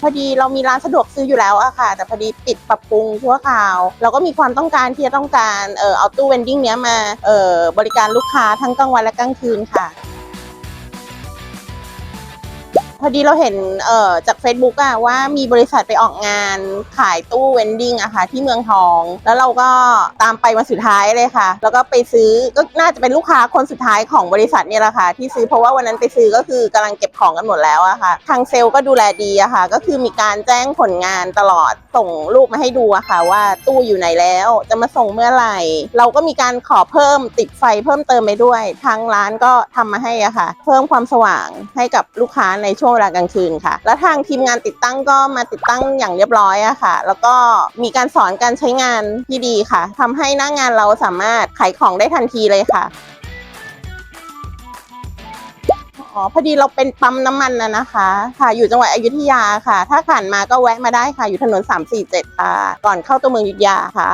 พอดีเรามีร้านสะดวกซื้ออยู่แล้วอะค่ะ แต่พอดีปิดปรับปรุงชั่วคราว เราก็มีความต้องการที่จะต้องการเออเอาตู้เวนดิ้งเนี้ยมาเออบริการลูกค้าทั้งกลางวันและกลางคืนค่ะ พอดีเราเห็นเอ่อจาก Facebook อะว่ามีบริษัทไปออกงานขายตู้เวนดิ้งอะค่ะที่เมืองทอง แล้วเราก็ตามไปวันสุดท้ายเลยค่ะ แล้วก็ไปซื้อก็น่าจะเป็นลูกค้าคนสุดท้ายของบริษัทเนี่ยแหละค่ะที่ซื้อเพราะว่าวันนั้นไปซื้อก็คือกำลังเก็บของกันหมดแล้วอะค่ะ ทางเซลล์ก็ดูแลดีอะค่ะ ก็คือมีการแจ้งผลงานตลอดส่งรูปมาให้ดูอะค่ะ ว่าตู้อยู่ไหนแล้ว จะมาส่งเมื่อไหร่ เราก็มีการขอเพิ่มติดไฟเพิ่มเติมไปด้วย ทางร้านก็ทำมาให้อะค่ะ เพิ่มความสว่างให้กับลูกค้าในช่วงเวลากลางคืนค่ะ แล้วทางทีมงานติดตั้งก็มาติดตั้งอย่างเรียบร้อยอะค่ะ แล้วก็มีการสอนการใช้งานที่ดีค่ะทำให้หน้างานเราสามารถขายของได้ทันทีเลยค่ะอ๋อพอดีเราเป็นปั๊มน้ำมันนะนะคะ ค่ะอยู่จังหวัดอยุธยาค่ะ ถ้าผ่านมาก็แวะมาได้ค่ะ อยู่ถนน 347 ค่ะ ก่อนเข้าตัวเมืองอยุธยาค่ะ